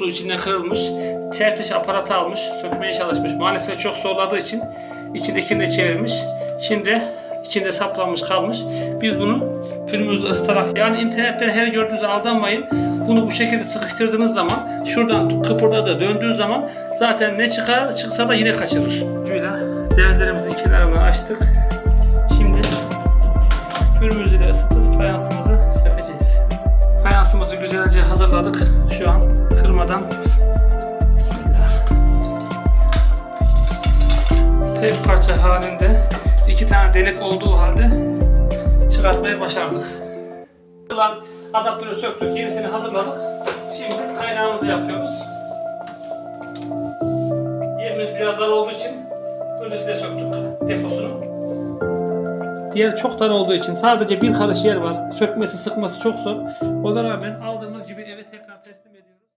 musluğu içinden kırılmış. Tertiş aparatı almış. Sökmeye çalışmış. Maalesef çok zorladığı için içindekini de çevirmiş. Şimdi içinde saplanmış kalmış. Biz bunu pürmüzle ısıtarak yani internetten her gördüğünüzde aldanmayın. Bunu bu şekilde sıkıştırdığınız zaman şuradan kıpırdadı döndüğü zaman zaten ne çıkar çıksa da yine kaçırır. Şöyle değerlerimizin kenarını açtık. Şimdi pürmüzü ile ısıtıp fayansımızı sökeceğiz. Fayansımızı güzelce hazırladık. Şu an Tek parça halinde iki tane delik olduğu halde çıkartmayı başardık. Lan adaptörü söktük, yenisini hazırladık. Şimdi kaynağımızı yapıyoruz. Yerimiz biraz dar olduğu için öylesi de söktük deposunu. Yer çok dar olduğu için sadece bir karış yer var. Sökmesi sıkması çok zor. Ona rağmen aldığımız gibi eve tekrar teslim ediyoruz.